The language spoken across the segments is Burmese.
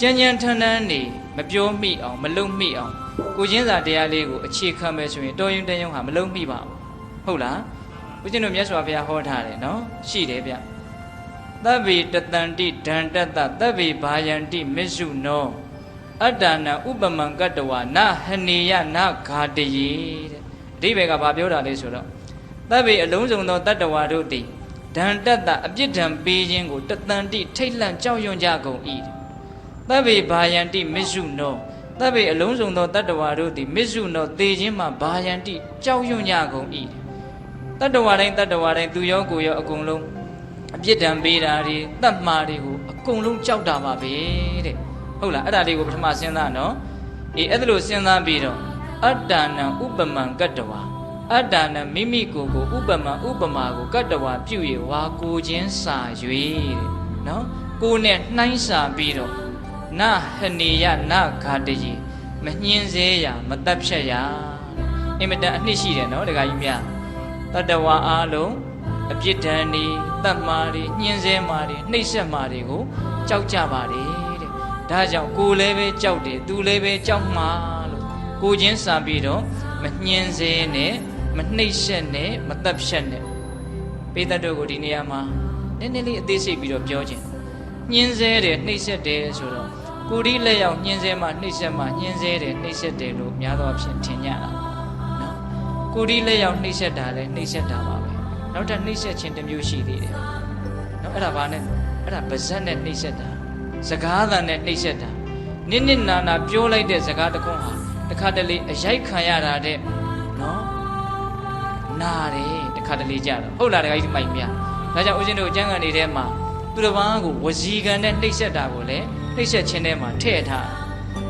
ကြမ်းကြမ်းထန်းထန်းနေမပြောမိအောင်မလုံမိအောင်ကိုချင်းစာတရားလေးကိုအခြေခံမယ်ဆိုရင်တော်ရင်တယုံဟာမလုံမိပါဘူးဟုတ်လားဦးဇင်းတို့မြတ်စွာဘုရားဟောထားတယ်နော်ရှိတယ်ဗျသဗ္ဗေတတန္တိဒန္တတသဗ္ဗေဘာယန္တိမစ္စုနောအတ္တနာဥပမံကတ္တဝနဟနေယနဂါတယေတဲ့အဓိပ္ပာယ်ကဘာပြောတာလဲဆိုတော့သဗ္ဗေအလုံးစုံသောတတ္တဝါတို့သည်ဒန္တတအပြစ်ဒဏ်ပေးခြင်းကိုတတန္တိထိတ်လန့်ကြောက်ရွံ့ကြကုန်၏ သဗ္ဗေဘာယန္တိမစ္စုနောသဗ္ဗေအလုံးစုံသောတတ္တဝါတို့သည်မစ္စုနောသေခြင်းမှာဘာယန္တိကြောက်ရွံ့ကြကုန်၏တတ္တဝါတိုင်းတတ္တဝါတိုင်းသူရောကိုယ်ရောအကုန်လုံးအပြစ်ဒဏ်ပေးတာတွေတတ်မှားတွေကိုအကုန်လုံးကြောက်တာပါပဲတဲ့ဟုတ်လားအဲ့ဒါလေးကိုပထမစဉ်းစားနော်အေးအဲ့ဒါလို့စဉ်းစားပြီးတော့အတ္တနံဥပမံကတ္တဝါအတ္တနံမိမိကိုယ်ကိုဥပမံဥပမာကိုကတ္တဝါပြု၍ဝါကိုချင်းစာ၍တဲ့နော်ကိုယ်နဲ့နှိုင်းစာပြီးတော့ နဟနေယနဂါတယေမညှင်းစေရမတက်ဖြတ်ရတဲ့အင်မတန်အနှစ်ရှိတယ်နော်ဒကာကြီးများတတ္တဝါအားလုံးအပြစ်ဒဏ်တွေတတ်မာတွေညှင်းဆဲမာတွေနှိပ်စက်မာတွေကိုကြောက်ကြပါတယ်တဲ့ဒါကြောင့်ကိုယ်လည်းပဲကြောက်တယ်သူလည်းပဲကြောက်မှာလို့ကိုချင်းစာပြီးတော့မညှင်းစေနဲ့မနှိပ်စက်နဲ့မတက်ဖြတ်နဲ့ပေတတ်တို့ကိုဒီနေရာမှာနည်းနည်းလေးအသေးစိတ်ပြီးတော့ပြောခြင်းညှင်းဆဲတယ်နှိပ်စက်တယ်ဆိုတော့ ကိုဒီလက်ရောက်ညှင်းဆဲမှနှိပ်စက်မှညှင်းဆဲတယ်နှိပ်စက်တယ်လို့များသောအားဖြင့်ထင်ကြတာနော်ကိုဒီလက်ရောက်နှိပ်စက်တာလဲနှိပ်စက်တာပါပဲနောက်ထပ်နှိပ်စက်ခြင်းတစ်မျိုးရှိသေးတယ်နော်အဲ့ဒါဘာနဲ့အဲ့ဒါပါဇက်နဲ့နှိပ်စက်တာစကားသံနဲ့နှိပ်စက်တာနစ်နစ်နာနာပြောလိုက်တဲ့စကားတစ်ခွန်းဟာတစ်ခါတလေအရိုက်ခံရတာတဲ့နော်နာတယ်တစ်ခါတလေကြတော့ဟုတ်လားတခါကြီးမိုက်မြဒါကြောင့်ဦးဇင်းတို့အကျမ်းဂန်တွေထဲမှာသူတစ်ပါးကိုဝစီကံနဲ့နှိပ်စက်တာကိုလည်း နှိပ်စက်ခြင်းထဲမှာထည့်ထား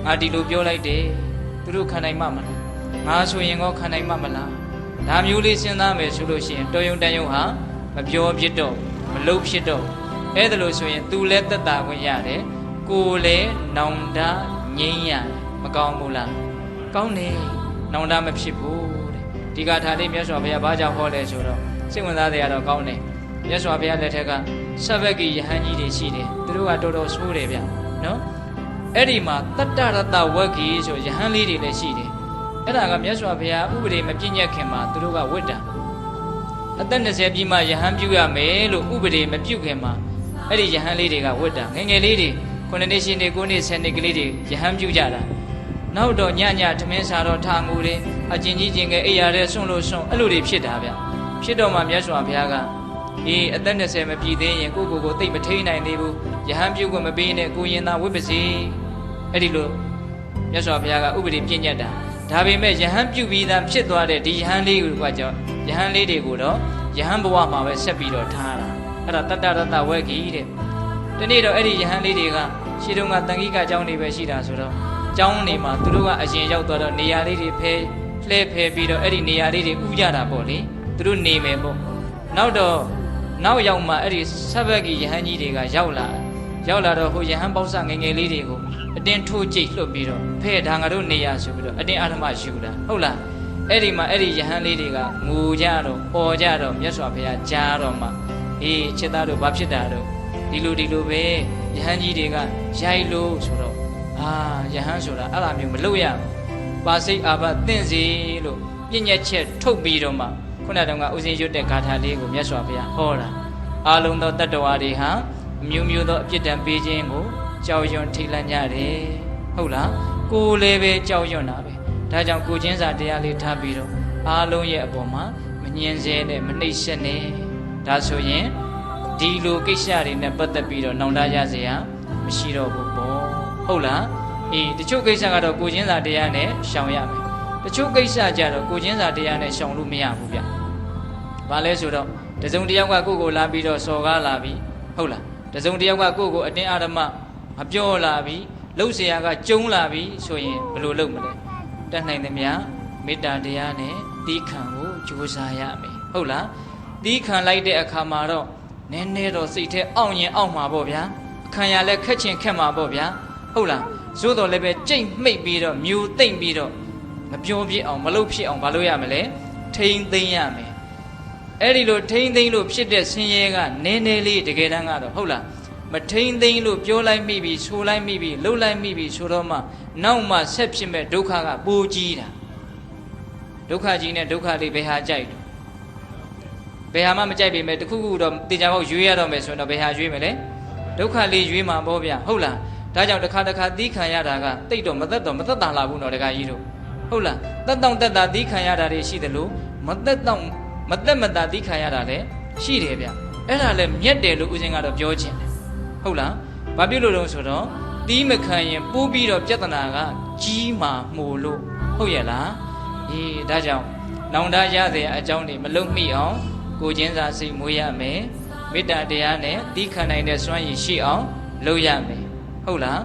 ငါဒီလိုပြောလိုက်တယ်သူတို့ခံနိုင်မှမလားငါဆိုရင်ကောခံနိုင်မှမလားဒါမျိုးလေးစဉ်းစားမယ်ဆိုလို့ရှိရင်တော်ယုံတန်ယုံဟာမပြောဖြစ်တော့မလုပ်ဖြစ်တော့အဲ့ဒါလို့ဆိုရင် तू လည်းတက်တာခွင့်ရတယ်ကိုယ်လည်းနောင်တငိမ့်ရတယ်မကောင်းဘူးလားကောင်းတယ်နောင်တမဖြစ်ဘူးတဲ့ဒီကထာလေးမြတ်စွာဘုရားဘာကြောင့်ဟောလဲဆိုတော့စိတ်ဝင်စားတဲ့အတော့ကောင်းတယ်မြတ်စွာဘုရားလက်ထက်ကဆဗက်ကီယဟန်ကြီးတွေရှိတယ်သူတို့ကတော်တော်ဆိုးတယ်ဗျ နော်အဲ့ဒီမှာတတ္တရတဝက်ကီဆိုယဟန်လေးတွေလည်းရှိတယ်အဲ့ဒါကမြတ်စွာဘုရားဥပဒေမပြည့်ညက်ခင်မှာသူတို့ကဝိတ္တအသက်20ပြည့်မှယဟန်ပြုရမယ်လို့ဥပဒေမပြုခင်မှာအဲ့ဒီယဟန်လေးတွေကဝိတ္တငယ်ငယ်လေးတွေခုနှစ်နှစ်ရှင်တွေကိုနှစ်ဆယ်နှစ်ကလေးတွေယဟန်ပြုကြတာနောက်တော့ညညထမင်းစားတော့ထားငူတယ်အကျဉ်ကြီးကျင်ငယ်အိယာတဲ့ဆွန့်လို့ဆွန့်အဲ့လိုတွေဖြစ်တာဗျဖြစ်တော့မှမြတ်စွာဘုရားက အေးအသက်20မပြည့်သေးရင်ကိုကိုကိုတိတ်မထိန်နိုင်သေးဘူးယဟန်ပြုတ်ကမပေးနဲ့ကိုရင်သာဝိပ္ပစီအဲ့ဒီလိုမြတ်စွာဘုရားကဥပဒေပြည့်ညတ်တာဒါပေမဲ့ယဟန်ပြုတ်ပြီးသားဖြစ်သွားတဲ့ဒီယဟန်လေးကိုကကြောင့်ယဟန်လေးတွေကိုတော့ယဟန်ဘဝမှာပဲဆက်ပြီးတော့ထားတာအဲ့ဒါတတ္တရတ္တဝက်ကြီးတဲ့ဒီနေ့တော့အဲ့ဒီယဟန်လေးတွေကရှေးတုန်းကတန်ခိကကျောင်းတွေပဲရှိတာဆိုတော့ကျောင်းနေမှာသူတို့ကအရင်ရောက်သွားတော့နေရာလေးတွေဖဲလှဲဖဲပြီးတော့အဲ့ဒီနေရာလေးတွေဥကြတာပေါ့လေသူတို့နေမယ်ပေါ့နောက်တော့ နောက်ရောက်မှအဲ့ဒီဆဘက်ကီယဟန်ကြီးတွေကရောက်လာရောက်လာတော့ဟိုယဟန်ပေါက်ဆငယ်ငယ်လေးတွေကိုအတင်းထိုးကြိတ်လွတ်ပြီးတော့ဖဲဒါငါတို့နေရဆိုပြီးတော့အတင်းအာဓမယူတာဟုတ်လားအဲ့ဒီမှာအဲ့ဒီယဟန်လေးတွေကငိုကြတော့ပေါ်ကြတော့မြတ်စွာဘုရားကြားတော့မှအေးချစ်သားတို့ဘာဖြစ်တာတော့ဒီလိုဒီလိုပဲယဟန်ကြီးတွေကရိုက်လို့ဆိုတော့အာယဟန်ဆိုတာအဲ့လိုမျိုးမလုပ်ရဘူးပါစိတ်အာဘတင့်စီလို့ပြည့်ညက်ချက်ထုတ်ပြီးတော့မှ ခုနတုန်းကဥစဉ်ရွတ်တဲ့ဂါထာလေးကိုမြတ်စွာဘုရားဟောတာအာလုံသောတတ္တဝါတွေဟာအမျိုးမျိုးသောအပြစ်ဒဏ်ပေးခြင်းကိုကြောက်ရွံ့ထိတ်လန့်ကြတယ်ဟုတ်လားကိုယ်လည်းပဲကြောက်ရွံ့တာပဲဒါကြောင့်ကိုချင်းစာတရားလေးထားပြီးတော့အားလုံးရဲ့အပေါ်မှာမငြင်းဆဲနဲ့မနှိပ်စက်နဲ့ဒါဆိုရင်ဒီလိုကိစ္စတွေနဲ့ပတ်သက်ပြီးတော့နှောင့်တရစရာမရှိတော့ဘူးပေါ့ဟုတ်လားအေးတချို့ကိစ္စကတော့ကိုချင်းစာတရားနဲ့ရှောင်ရမယ်တချို့ကိစ္စကြတော့ကိုချင်းစာတရားနဲ့ရှောင်လို့မရဘူးဗျ ဘာလဲဆိုတော့တစုံတစ်ယောက်ကကိုယ့်ကိုလာပြီးတော့စော်ကားလာပြီးဟုတ်လားတစုံတစ်ယောက်ကကိုယ့်ကိုအတင်းအာဓမ္မမပြောလာပြီးလှုပ်เสียကကျုံလာပြီးဆိုရင်ဘယ်လိုလုပ်မလဲတတ်နိုင်သမျှမေတ္တာတရားနဲ့တီးခံကိုကြိုးစားရမယ်ဟုတ်လားတီးခံလိုက်တဲ့အခါမှာတော့နည်းနည်းတော့စိတ်ထဲအောင့်ရင်အောင့်မှာပေါ့ဗျာခံရလဲခက်ချင်ခက်မှာပေါ့ဗျာဟုတ်လားသို့တော်လည်းပဲကြိတ်မိတ်ပြီးတော့မြူသိမ့်ပြီးတော့မပြောပြအောင်မလုပ်ဖြစ်အောင်မလုပ်ရမလဲထိမ့်သိမ့်ရမယ် အဲ့ဒီလိုထိမ့်သိမ့်လို့ဖြစ်တဲ့ဆင်းရဲကနည်းနည်းလေးတကယ်တမ်းကတော့ဟုတ်လားမထိန်သိမ်းလို့ပြောလိုက်မိပြီဆိုလိုက်မိပြီလှုပ်လိုက်မိပြီဆိုတော့မှနောက်မှဆက်ဖြစ်မဲ့ဒုက္ခကပိုကြီးတာဒုက္ခကြီးနဲ့ဒုက္ခလေးဘယ်ဟာကြိုက်လဲဘယ်ဟာမှမကြိုက်ပေမဲ့တခုခုတော့တေချာပေါက်ရွေးရတော့မယ်ဆိုရင်တော့ဘယ်ဟာရွေးမလဲဒုက္ခလေးရွေးမှာပေါ့ဗျာဟုတ်လားဒါကြောင့်တစ်ခါတစ်ခါသီးခံရတာကတိတ်တော့မသက်တော့မသက်တာလာဘူးနော်တခါကြီးတို့ဟုတ်လားသက်တောင့်သက်တာသီးခံရတာတွေရှိတယ်လို့မသက်တောင့် မသက်မတာသီးခံရတာလည်းရှိတယ်ဗျအဲ့ဒါလည်းမြက်တယ်လို့ဦးဇင်းကတော့ပြောချင်တယ်ဟုတ်လားဘာဖြစ်လို့လဲဆိုတော့တီးမခံရင်ပိုးပြီးတော့ပြဿနာကကြီးမာမှုလို့ဟုတ်ရဲ့လားအေးဒါကြောင့်နောင်တရတဲ့အကြောင်းတွေမလုံမိအောင်ကိုချင်းစာစိတ်မွေးရမယ်မေတ္တာတရားနဲ့တီးခံနိုင်တဲ့စွမ်းရည်ရှိအောင်လုပ်ရမယ်ဟုတ်လား